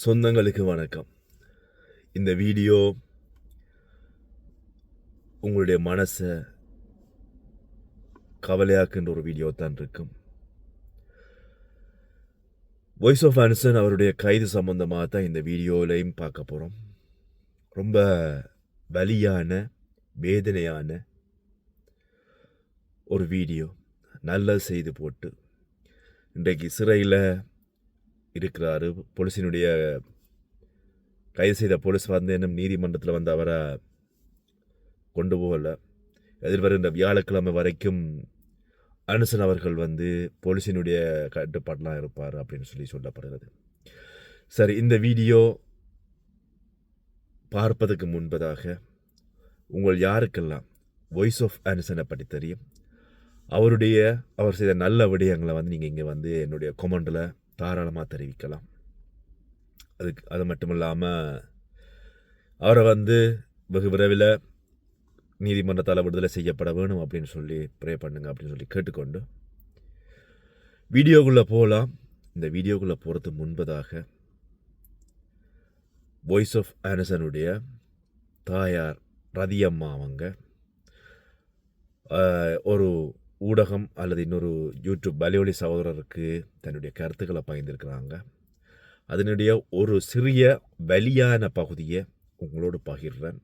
சொந்தங்களுக்கு வணக்கம். இந்த வீடியோ உங்களுடைய மனசை கவலையாக்குன்ற ஒரு வீடியோ தான் இருக்கும். வாய்ஸ் ஆஃப் ஆன்சன் அவருடைய கைது சம்பந்தமாக தான் இந்த வீடியோலையும் பார்க்க போகிறோம் ரொம்ப வலியான வேதனையான ஒரு வீடியோ. நல்ல செய்து போட்டு இன்றைக்கு சிறையில் இருக்கிறாரு. போலீஸினுடைய கைது செய்த போலீஸ் வந்து இன்னும் நீதிமன்றத்தில் வந்து அவரை கொண்டு போகலை. எதிர்வருகின்ற வியாழக்கிழமை வரைக்கும் அனுசன் அவர்கள் வந்து போலீஸினுடைய கட்டுப்பாட்டெலாம் இருப்பார் அப்படின்னு சொல்லி சொல்லப்படுகிறது. சரி இந்த வீடியோ பார்ப்பதற்கு முன்பதாக உங்கள் யாருக்கெல்லாம் வாய்ஸ் ஆஃப் ஆன்சனை பற்றி தெரியும்? அவருடைய அவர் செய்த நல்ல விடயங்களை வந்து நீங்கள் இங்கே வந்து என்னுடைய கொமெண்டில் தாராளமாக தெரிவிக்கலாம். அதுக்கு அது மட்டும் இல்லாமல் அவரை வந்து வெகு விரைவில் நீதிமன்றத்தால் விடுதலை செய்யப்பட வேணும் அப்படின்னு சொல்லி ப்ரே பண்ணுங்க அப்படின்னு சொல்லி கேட்டுக்கொண்டு வீடியோக்குள்ளே போகலாம் இந்த வீடியோக்குள்ளே போகிறதுக்கு முன்பதாக வாய்ஸ் ஆஃப் ஆனசனுடைய தாயார் ரதியம்மா அவங்க ஒரு ஊடகம் அல்லது இன்னொரு யூடியூப் பலியொலி சகோதரருக்கு தன்னுடைய கருத்துக்களை பகிர்ந்திருக்கிறாங்க. அதனுடைய ஒரு சிறிய வலியான பகுதியை உங்களோடு பகிர்றேன்.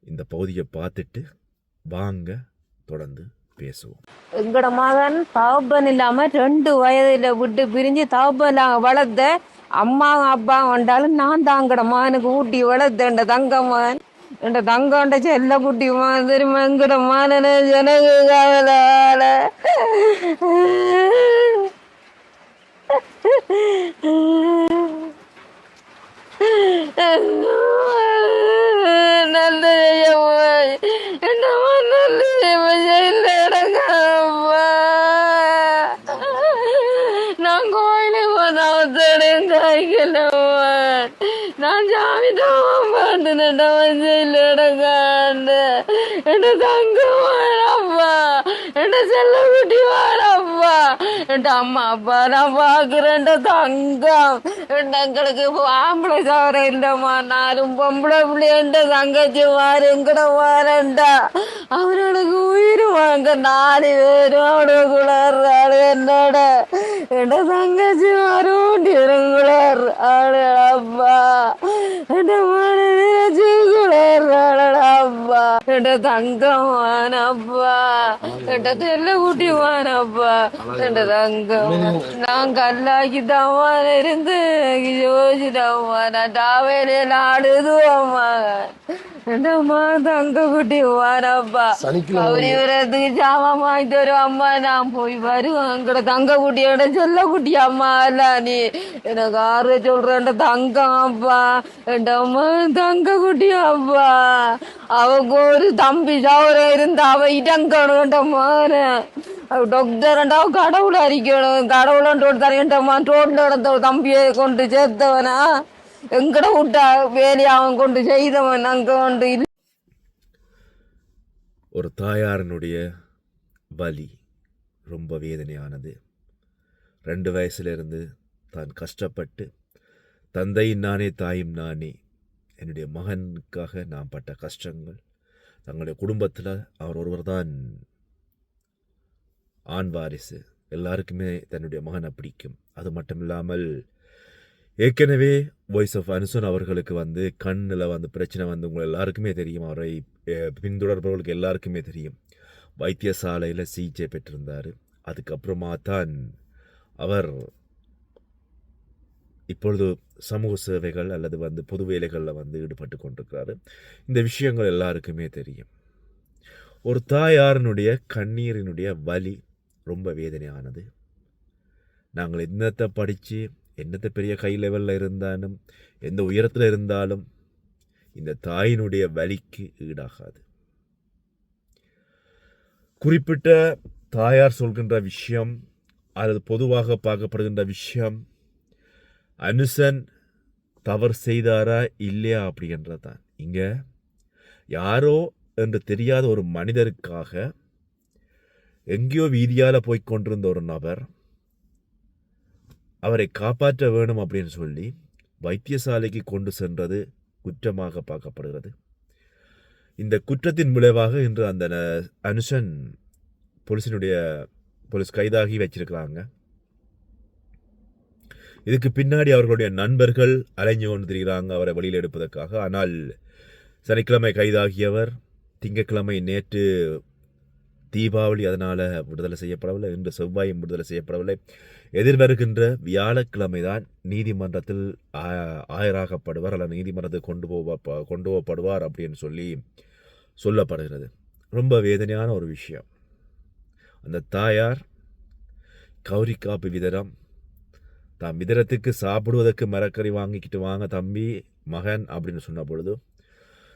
இந்த பகுதியை பார்த்துட்டு வாங்க தொடர்ந்து பேசுவோம். எங்கட மகன் தகப்பன் இல்லாம ரெண்டு வயதுல விட்டு பிரிஞ்சு தகப்பன் வளர்த்த அம்மா அப்பா வந்தாலும் நான் தான் எங்கட மகனுக்கு ஊட்டி வளர்த்தேன் தங்க மகன் என்ற தங்கண்ட செல்ல குட்டி மகன் தெரியுமா எங்கட மகன ஜனகு கவலால நல்ல போய் என்னம்மா நல்ல ஜெயில இடங்கம்மா நான் கோயிலுக்கு போனவத்தடையும் காய்க்கலம்மா நான் ஜாமி தான் பாட்டு நட்டவன் ஜெயில இடங்காண்டு என்ன தங்கம் வாழப்பா என்ன செல்ல குட்டி வாழப்பா என் அம்மா அப்பா நான் பாக்குறேன் தங்கம் என் எங்களுக்கு ஆம்பளை தவிர இல்லம்மா நாலும் பொம்பளை பிள்ளைண்ட தங்கச்சி வாரு எங்கட வாரண்டா அவனுக்கு உயிர் வாங்க நாலு பேரும் அவனோட ஆளு என்னோட என் தங்கச்சி வாரோண்டி இருங்குளார் அப்பா തങ്കം தங்கம் வானப்பா என் தெல்ல குட்டி வானப்பா நான் கல்லாக்கி தம்மா இருந்து யோசிதம்மா நான் டாவேலையில தங்க குட்டி வானப்பா அவரு இவரத்துக்கு ஜாமான் வாங்கிட்டு வரும் அம்மா நான் போய் வருவேன் எங்கட தங்க குட்டியோட செல்ல குட்டி அம்மா இல்ல நீ எனக்கு ஆறு சொல்றேன் தங்கம் அப்பா என் அம்மா தங்க குட்டி அப்பா அவங்க ஒரு தம்பி சவர இருந்து அவ இடங்கணும் மாற டாக்டர் அவ கடவுள் அறிக்கணும் கடவுளோட தரேன்டம்மா கொண்டு எங்கட விட்டா வேலையை அவன் கொண்டு செய்தவன் அங்க கொண்டு ஒரு தாயாரினுடைய வலி ரொம்ப வேதனையானது. ரெண்டு வயசுலேருந்து தான் கஷ்டப்பட்டு தந்தையும் நானே தாயும் நானே என்னுடைய மகனுக்காக நான் பட்ட கஷ்டங்கள் தங்களுடைய குடும்பத்தில் அவர் ஒருவர் தான் ஆண் வாரிசு. எல்லாருக்குமே தன்னுடைய மகனை பிடிக்கும். அது மட்டும் இல்லாமல் ஏற்கனவே வாய்ஸ் ஆஃப் அனுசன் அவர்களுக்கு வந்து கண்ணில் வந்து பிரச்சனை வந்து உங்கள் எல்லாருக்குமே தெரியும். அவரை பின்தொடர்பவர்களுக்கு எல்லாருக்குமே தெரியும். வைத்தியசாலையில் சிகிச்சை பெற்றிருந்தார். அதுக்கப்புறமா தான் அவர் இப்பொழுது சமூக சேவைகள் அல்லது வந்து பொது வேலைகளில் வந்து ஈடுபட்டு கொண்டிருக்கிறாரு. இந்த விஷயங்கள் எல்லாருக்குமே தெரியும். ஒரு தாயாரனுடைய கண்ணீரினுடைய வலி ரொம்ப வேதனையானது. நாங்கள் என்னத்தை படித்து என்னத்தை பெரிய கை லெவலில் இருந்தாலும் எந்த உயரத்தில் இருந்தாலும் இந்த தாயினுடைய வலிக்கு ஈடாகாது. குறிப்பிட்ட தாயார் சொல்கின்ற விஷயம் அல்லது பொதுவாக பார்க்கப்படுகின்ற விஷயம் அனுசன் தவறு செய்தாரா இல்லையா அப்படின்றதான் இங்கே யாரோ என்று தெரியாத ஒரு மனிதருக்காக எங்கேயோ வீதியால் போய்க்கொண்டிருந்த ஒரு நபர் அவரை காப்பாற்ற வேணும் அப்படின்னு சொல்லி வைத்தியசாலைக்கு கொண்டு சென்றது குற்றமாக பார்க்கப்படுகிறது. இந்த குற்றத்தின் விளைவாக இன்று அந்த ந- அனுஷன் போலீஸினுடைய போலீஸ் கைதாகி வச்சிருக்கிறாங்க. இதுக்கு பின்னாடி அவர்களுடைய நண்பர்கள் அலைஞ்சு கொண்டு திரிகிறாங்க அவரை வெளியில் எடுப்பதற்காக. ஆனால் சனிக்கிழமை கைதாகியவர் திங்கட்கிழமை நேற்று தீபாவளி அதனால் விடுதலை செய்யப்படவில்லை இன்று செவ்வாயும் விடுதலை செய்யப்படவில்லை. எதிர்வருகின்ற வியாழக்கிழமைதான் நீதிமன்றத்தில் ஆ- ஆயராகப்படுவார் அல்ல நீதிமன்றத்துக்கு கொண்டு போவ கொண்டு போகப்படுவார் அப்படின்னு சொல்லி சொல்லப்படுகிறது. ரொம்ப வேதனையான ஒரு விஷயம். அந்த தாயார் கௌரி காப்பு விதரம். தான் விதரத்துக்கு சாப்பிடுவதற்கு மரக்கறி வாங்கிக்கிட்டு வாங்க தம்பி மகன் அப்படின்னு சொன்ன பொழுது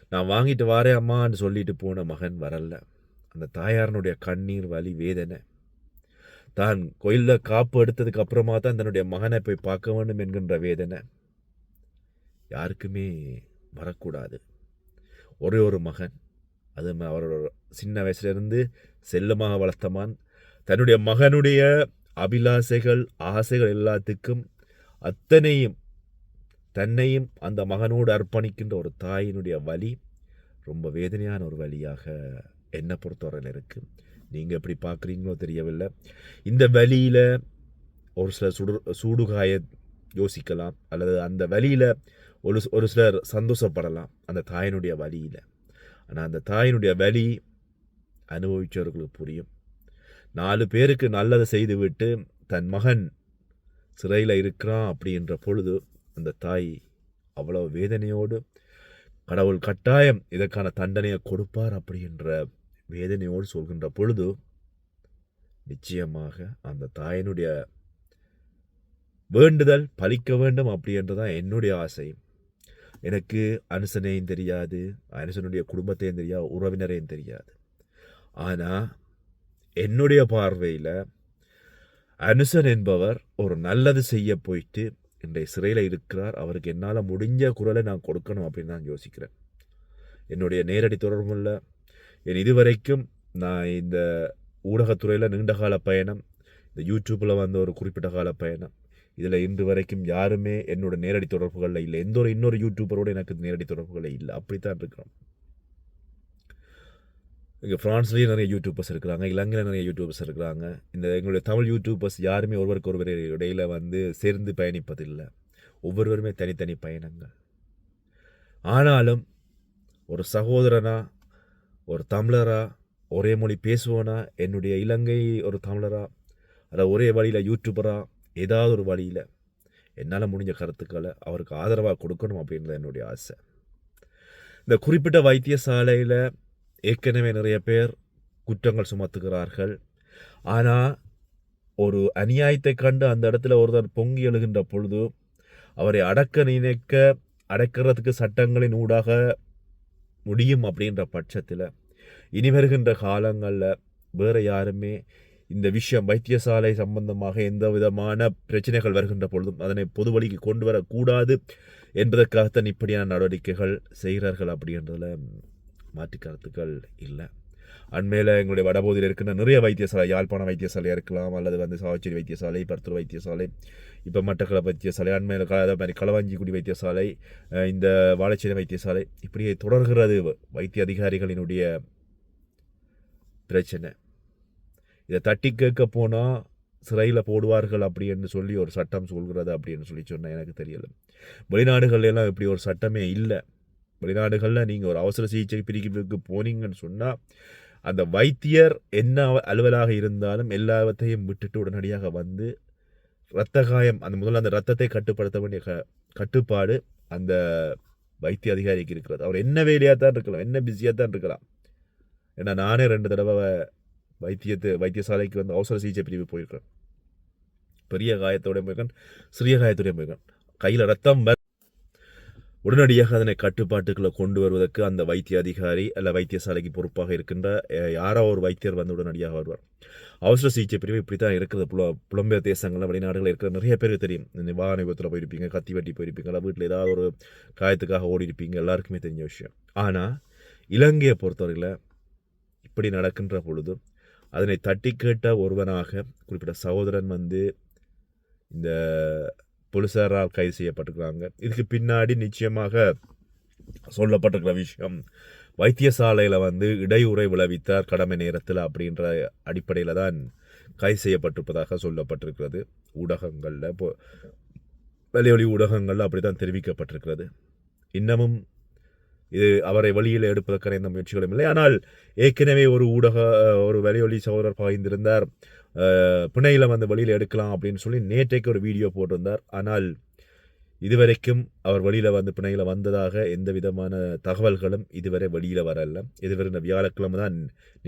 நான் வாங்கிட்டு வாரேன் அம்மான்னு சொல்லிட்டு போன மகன் வரல. அந்த தாயாரனுடைய கண்ணீர் வலி வேதனை. தான் கோயிலில் காப்பு எடுத்ததுக்கு அப்புறமா தான் தன்னுடைய மகனை போய் பார்க்க வேண்டும் என்கின்ற வேதனை. யாருக்குமே வரக்கூடாது. ஒரே ஒரு மகன். அது அவரோட சின்ன வயசுலேருந்து செல்லமாக வளர்த்தமான் தன்னுடைய மகனுடைய அபிலாசைகள் ஆசைகள் எல்லாத்துக்கும் அத்தனையும் தன்னையும் அந்த மகனோடு அர்ப்பணிக்கின்ற ஒரு தாயினுடைய வலி ரொம்ப வேதனையான ஒரு வழியாக என்னை பொறுத்தவரையில் இருக்குது நீங்கள் எப்படி பார்க்குறீங்களோ தெரியவில்லை. இந்த வழியில் ஒரு சிலர் சுடு சூடுகாய யோசிக்கலாம். அல்லது அந்த வழியில் ஒரு ஒரு சிலர் சந்தோஷப்படலாம் அந்த தாயினுடைய வழியில். ஆனால் அந்த தாயினுடைய வலி அனுபவித்தவர்களுக்கு புரியும். நாலு பேருக்கு நல்லதை செய்துவிட்டு தன் மகன் சிறையில் இருக்கிறான் அப்படின்ற பொழுது அந்த தாய் அவ்வளோ வேதனையோடு கடவுள் கட்டாயம் இதற்கான தண்டனையை கொடுப்பார் அப்படின்ற வேதனையோடு சொல்கின்ற பொழுது நிச்சயமாக அந்த தாயினுடைய வேண்டுதல் பலிக்க வேண்டும் அப்படின்றதான் என்னுடைய ஆசை. எனக்கு அனுசனையும் தெரியாது அனுசனுடைய குடும்பத்தையும் தெரியாது உறவினரையும் தெரியாது. ஆனால் என்னுடைய பார்வையில் அனுசன் என்பவர் ஒரு நல்லது செய்ய போயிட்டு இன்றைய சிறையில் இருக்கிறார் அவருக்கு என்னால் முடிஞ்ச குரலை நான் கொடுக்கணும் அப்படின்னு நான் யோசிக்கிறேன். என்னுடைய நேரடி தொடர்புள்ள என் இதுவரைக்கும் நான் இந்த ஊடகத்துறையில் நீண்டகால பயணம் இந்த யூடியூப்பில் வந்த ஒரு குறிப்பிட்ட கால பயணம். இதில் இன்று வரைக்கும் யாருமே என்னோட நேரடி தொடர்புகளில் இல்லை. எந்த ஒரு இன்னொரு யூடியூபரோடு எனக்கு நேரடி தொடர்புகளில் இல்லை. அப்படித்தான் இருக்கிறோம். இங்கே ஃப்ரான்ஸ்லேயும் நிறைய யூடியூபர்ஸ் இருக்கிறாங்க இலங்கையில் நிறைய யூடியூபர்ஸ் இருக்கிறாங்க. இந்த எங்களுடைய தமிழ் யூடியூபர்ஸ் யாருமே ஒருவருக்கு ஒருவர் இடையில் வந்து சேர்ந்து பயணிப்பதில்லை. ஒவ்வொருவருமே தனித்தனி பயணங்கள். ஆனாலும் ஒரு சகோதரனாக ஒரு தமிழராக ஒரே மொழி பேசுவோனா என்னுடைய இலங்கை ஒரு தமிழராக அதை ஒரே வழியில் யூடியூபராக ஏதாவது ஒரு வழியில் என்னால் முடிஞ்ச கருத்துக்களை அவருக்கு ஆதரவாக கொடுக்கணும் அப்படின்றது என்னுடைய ஆசை. இந்த குறிப்பிட்ட வைத்தியசாலையில் ஏற்கனவே நிறைய பேர் குற்றங்கள் சுமத்துகிறார்கள். ஆனால் ஒரு அநியாயத்தை கண்டு அந்த இடத்துல ஒருத்தர் பொங்கி எழுகின்ற பொழுது அவரை அடக்க நினைக்க அடக்கிறதுக்கு சட்டங்களின் ஊடாக முடியும் அப்படின்ற பட்சத்தில் இனி வருகின்ற காலங்களில் வேறு யாருமே இந்த விஷயம் வைத்தியசாலை சம்பந்தமாக எந்த விதமான பிரச்சனைகள் வருகின்ற பொழுதும் அதனை பொது வழிக்கு கொண்டு வரக்கூடாது என்பதற்காகத்தான் இப்படியான நடவடிக்கைகள் செய்கிறார்கள் அப்படின்றதில் மாற்று கருத்துக்கள் இல்லை. அண்மையில் எங்களுடைய வடபகுதியில் இருக்கின்ற நிறைய வைத்தியசாலை யாழ்ப்பாண வைத்தியசாலையாக இருக்கலாம் அல்லது வந்து சாவச்சேரி வைத்தியசாலை பருத்தூர் வைத்தியசாலை இப்போ மட்டக்களப்பு வைத்தியசாலை அண்மையில் க அதே மாதிரி களவாஞ்சிக்குடி வைத்தியசாலை இந்த வாழைச்சேரி வைத்தியசாலை இப்படியே தொடர்கிறது வைத்திய அதிகாரிகளினுடைய பிரச்சனை. இதை தட்டி கேட்க போனால் சிறையில் போடுவார்கள் அப்படின்னு சொல்லி ஒரு சட்டம் சொல்கிறது அப்படின்னு சொல்லி சொன்னால் எனக்கு தெரியல. வெளிநாடுகள்லாம் எல்லாம் இப்படி ஒரு சட்டமே இல்லை. வெளிநாடுகளில் நீங்கள் ஒரு அவசர சிகிச்சை பிரிவுக்கு போனீங்கன்னு சொன்னால் அந்த வைத்தியர் என்ன அலுவலாக இருந்தாலும் எல்லாவற்றையும் விட்டுட்டு உடனடியாக வந்து இரத்த காயம் அந்த முதல்ல அந்த ரத்தத்தை கட்டுப்படுத்த வேண்டிய க கட்டுப்பாடு அந்த வைத்திய அதிகாரிக்கு இருக்கிறது. அவர் என்ன வேலையாக தான் இருக்கலாம் என்ன பிஸியாக தான் இருக்கலாம். ஏன்னா நானே ரெண்டு தடவை வைத்தியத்து வைத்தியசாலைக்கு வந்து அவசர சிகிச்சை பிரிவு போயிருக்கேன் பெரிய காயத்தோட போயிருக்கேன் சிறிய காயத்துடைய போயிருக்கேன். கையில் ரத்தம் உடனடியாக அதனை கட்டுப்பாட்டுக்குள்ளே கொண்டு வருவதற்கு அந்த வைத்திய அதிகாரி அல்ல வைத்தியசாலைக்கு பொறுப்பாக இருக்கின்ற யாரோ ஒரு வைத்தியர் வந்து உடனடியாக வருவார். அவசர சிகிச்சை பிரிவு இப்படி தான் இருக்கிறது புல புலம்பெயர் தேசங்களில் வெளிநாடுகளில் இருக்கிற நிறைய பேர் தெரியும். இந்த வாகன விபத்தில் போயிருப்பீங்க கத்தி வெட்டி போயிருப்பீங்க வீட்டில் ஏதாவது ஒரு காயத்துக்காக ஓடி இருப்பீங்க எல்லாருக்குமே தெரிஞ்ச விஷயம். ஆனால் இலங்கையை பொறுத்தவரையில் இப்படி நடக்கின்ற பொழுது அதனை தட்டி கேட்ட ஒருவனாக குறிப்பிட்ட சகோதரன் வந்து இந்த போலீசாரால் கைது செய்யப்பட்டிருக்கிறாங்க. இதுக்கு பின்னாடி நிச்சயமாக சொல்லப்பட்டிருக்கிற விஷயம் வைத்தியசாலையில் வந்து இடையூறை விளைவித்தார் கடமை நேரத்தில் அப்படின்ற அடிப்படையில் தான் கைது செய்யப்பட்டிருப்பதாக சொல்லப்பட்டிருக்கிறது. ஊடகங்களில் இப்போ வெளியொலி ஊடகங்களில் அப்படி தான் தெரிவிக்கப்பட்டிருக்கிறது. இன்னமும் இது அவரை வழியில் எடுப்பதற்கான எந்த முயற்சிகளும் இல்லை. ஆனால் ஏற்கனவே ஒரு ஊடக ஒரு வெளியொலி சகோதரர் பாய்ந்திருந்தார். பிணையில் வந்து வெளியில் எடுக்கலாம் அப்படின்னு சொல்லி நேற்றைக்கு ஒரு வீடியோ போட்டிருந்தார். ஆனால் இதுவரைக்கும் அவர் வெளியில் வந்து பிணையில் வந்ததாக எந்த விதமான தகவல்களும் இதுவரை வெளியில் வரல. இதுவரை இந்த வியாழக்கிழமை தான்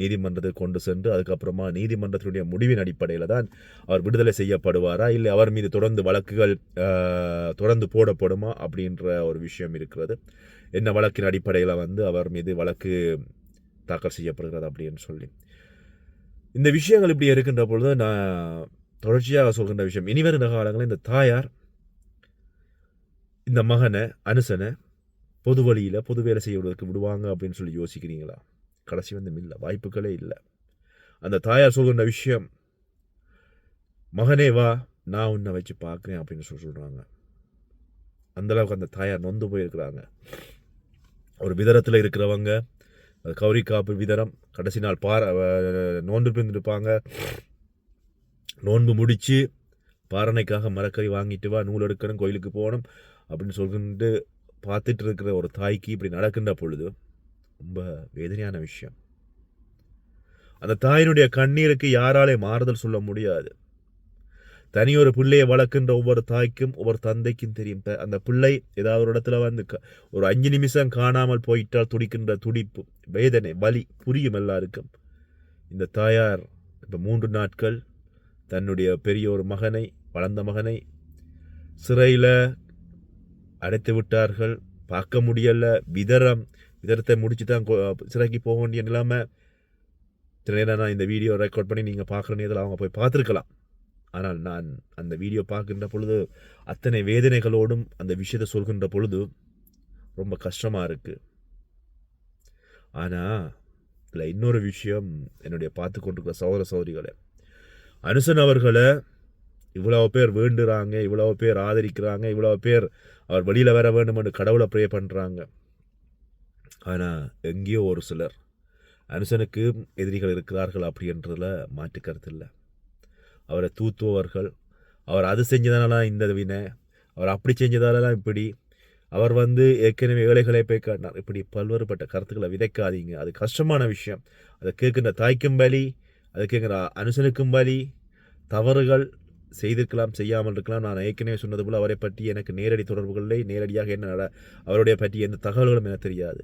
நீதிமன்றத்துக்கு கொண்டு சென்று அதுக்கப்புறமா நீதிமன்றத்தினுடைய முடிவின் அடிப்படையில் தான் அவர் விடுதலை செய்யப்படுவாரா இல்லை அவர் மீது தொடர்ந்து வழக்குகள் தொடர்ந்து போடப்படுமா அப்படின்ற ஒரு விஷயம் இருக்கிறது. என்ன வழக்கின் அடிப்படையில் வந்து அவர் மீது வழக்கு தாக்கல் செய்யப்படுகிறது அப்படின்னு சொல்லி. இந்த விஷயங்கள் இப்படி இருக்கின்ற பொழுது நான் தொடர்ச்சியாக சொல்கின்ற விஷயம் இனிவரும் காலங்களில் இந்த தாயார் இந்த மகனை அனுசனை பொது வழியில் பொது வேலை செய்வதற்கு விடுவாங்க அப்படின்னு சொல்லி யோசிக்கிறீங்களா? கடைசி வந்து இல்லை வாய்ப்புகளே இல்லை. அந்த தாயார் சொல்கின்ற விஷயம் மகனே வா நான் உன்னை வச்சு பார்க்குறேன் அப்படின்னு சொல்லி சொல்கிறாங்க அந்தளவுக்கு அந்த தாயார் நொந்து போயிருக்கிறாங்க. ஒரு விதரத்தில் இருக்கிறவங்க கௌரி காப்பு விதரம் கடைசி நாள் பார நோன்பு பிரிந்திருப்பாங்க. நோன்பு முடித்து பாரணைக்காக மரக்கறி வாங்கிட்டு வா நூல் எடுக்கணும் கோயிலுக்கு போகணும் அப்படின்னு சொல்லிட்டு பார்த்துட்டு இருக்கிற ஒரு தாய்க்கு இப்படி நடக்கின்ற பொழுது ரொம்ப வேதனையான விஷயம். அந்த தாயினுடைய கண்ணீருக்கு யாராலே மாறுதல் சொல்ல முடியாது. தனி ஒரு பிள்ளையை வளர்க்கின்ற ஒவ்வொரு தாய்க்கும் ஒவ்வொரு தந்தைக்கும் தெரியும். அந்த பிள்ளை ஏதாவது ஒரு இடத்துல வந்து க- ஒரு அஞ்சு நிமிஷம் காணாமல் போயிட்டால் துடிக்கின்ற துடிப்பு வேதனை வலி புரியும் எல்லாருக்கும். இந்த தாயார் இப்போ மூன்று நாட்கள் தன்னுடைய பெரிய ஒரு மகனை வளர்ந்த மகனை சிறையில் அடைத்து விட்டார்கள். பார்க்க முடியல விதரம் விதரத்தை முடிச்சு தான் சிறைக்கு போக வேண்டிய நிலைமை. சில நேரம் நான் இந்த வீடியோ ரெக்கார்ட் பண்ணி நீங்கள் பார்க்குற நேரத்தில் அவங்க போய் பார்த்துருக்கலாம். ஆனால் நான் அந்த வீடியோ பார்க்கின்ற பொழுது அத்தனை வேதனைகளோடும் அந்த விஷயத்தை சொல்கின்ற பொழுது ரொம்ப கஷ்டமாக இருக்குது ஆனால் இதில் இன்னொரு விஷயம் என்னுடைய பார்த்து கொண்டிருக்கிற சகோதர சகோதரிகளே. அனுசன் அவர்களை இவ்வளோ பேர் வேண்டுறாங்க இவ்வளோ பேர் ஆதரிக்கிறாங்க இவ்வளோ பேர் அவர் வெளியில் வர வேண்டும் என்று கடவுளை ப்ரே பண்ணுறாங்க ஆனால் எங்கேயோ ஒரு சிலர் அனுசனுக்கு எதிரிகள் இருக்கிறார்கள் அப்படின்றதில் மாற்று இல்லை. அவரை தூத்துவர்கள் அவர் அது செஞ்சதாலலாம் இந்த வினை அவர் அப்படி செஞ்சதாலலாம் இப்படி. அவர் வந்து ஏற்கனவே ஏழைகளை போய் காட்டினார். இப்படி பல்வேறுபட்ட கருத்துக்களை விதைக்காதீங்க. அது கஷ்டமான விஷயம். அதை கேட்குற தாய்க்கும் பலி அதை கேட்குற அனுசனுக்கும் பலி தவறுகள் செய்திருக்கலாம் செய்யாமல் இருக்கலாம். நான் ஏற்கனவே சொன்னது போல் அவரை பற்றி எனக்கு நேரடி தொடர்புகளில் நேரடியாக என்ன நட அவருடைய பற்றி எந்த தகவல்களும் எனக்கு தெரியாது.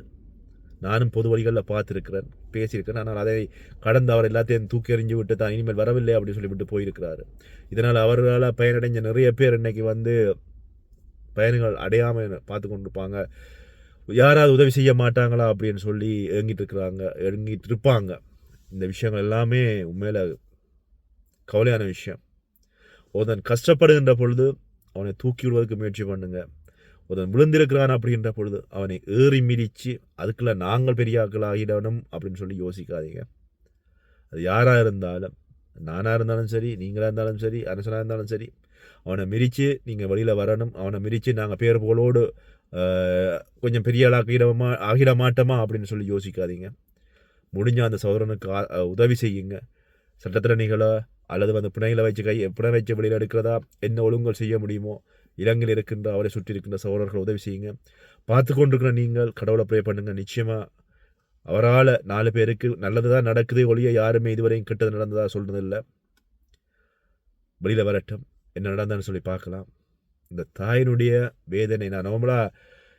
நானும் பொது வழிகளில் பார்த்துருக்கிறேன் பேசியிருக்கிறேன். ஆனால் அதை கடந்து அவர் எல்லாத்தையும் தூக்கி எறிஞ்சு விட்டு தான் இனிமேல் வரவில்லை அப்படின்னு சொல்லிவிட்டு போயிருக்கிறாரு. இதனால் அவர்களால் பயனடைஞ்ச நிறைய பேர் இன்னைக்கு வந்து பயன்கள் அடையாமல் பார்த்து கொண்டிருப்பாங்க. யாராவது உதவி செய்ய மாட்டாங்களா அப்படின்னு சொல்லி இயங்கிட்டு இருக்கிறாங்க ஏங்கிட்டு இருப்பாங்க. இந்த விஷயங்கள் எல்லாமே உண்மையில் கவலையான விஷயம். ஒருத்தன் கஷ்டப்படுகின்ற பொழுது அவனை தூக்கி விடுவதற்கு முயற்சி பண்ணுங்கள் ஒருத்தன் விழுந்திருக்கிறான் அப்படின்ற பொழுது அவனை ஏறி மிதித்து அதுக்குள்ளே நாங்கள் பெரியாக்களாகிடணும் ஆகிடணும் அப்படின்னு சொல்லி யோசிக்காதீங்க. அது யாராக இருந்தாலும் நானாக இருந்தாலும் சரி நீங்களாக இருந்தாலும் சரி அரசனாக இருந்தாலும் சரி அவனை மிரித்து நீங்கள் வெளியில் வரணும் அவனை மிரித்து நாங்கள் பேர் புகழோடு கொஞ்சம் பெரிய ஆளாக்கிடமா ஆகிட மாட்டோமா அப்படின்னு சொல்லி யோசிக்காதீங்க. முடிஞ்ச அந்த சகோதரனுக்கு உதவி செய்யுங்க. சட்டத்திறனிகளோ அல்லது வந்து பிணைகளை வச்சு கை பிணை வச்சு வெளியில் எடுக்கிறதா என்ன ஒழுங்கல் செய்ய முடியுமோ இலங்கையில் இருக்கின்ற அவரை சுற்றி இருக்கின்ற சகோதரர்கள் உதவி செய்யுங்க. பார்த்து கொண்டிருக்கிற நீங்கள் கடவுளை ப்ரே பண்ணுங்கள் நிச்சயமாக அவரால் நாலு பேருக்கு நல்லது தான் நடக்குது ஒழிய யாருமே இதுவரையும் கெட்டது நடந்ததாக சொல்கிறதில்லை இல்லை வெளியில் வரட்டும். என்ன நடந்தான்னு சொல்லி பார்க்கலாம். இந்த தாயினுடைய வேதனை நான் நார்மலாக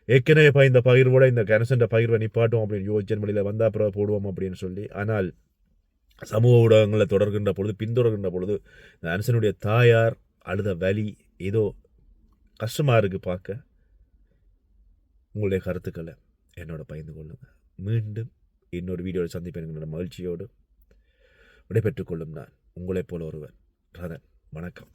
ஏற்கனவே இந்த பகிர்வோட இந்த கனசண்ட பகிர்வை நிப்பாட்டும் அப்படின்னு யோஜன் வழியில் வந்தால் அப்புறம் போடுவோம் அப்படின்னு சொல்லி. ஆனால் சமூக ஊடகங்களை தொடர்கின்ற பொழுது பின்தொடர்கின்ற பொழுது இந்த அனுசனுடைய தாயார் அழுத வலி ஏதோ கஷ்டமாக இருக்குது பார்க்க. உங்களுடைய கருத்துக்களை என்னோட பகிர்ந்து கொள்ளுங்கள் மீண்டும் இன்னொரு வீடியோவில் சந்திப்பேன் என்கிற மகிழ்ச்சியோடு விடைபெற்றுக் கொள்ளும் நான் உங்களைப் போல ஒருவன் ரதன். வணக்கம்.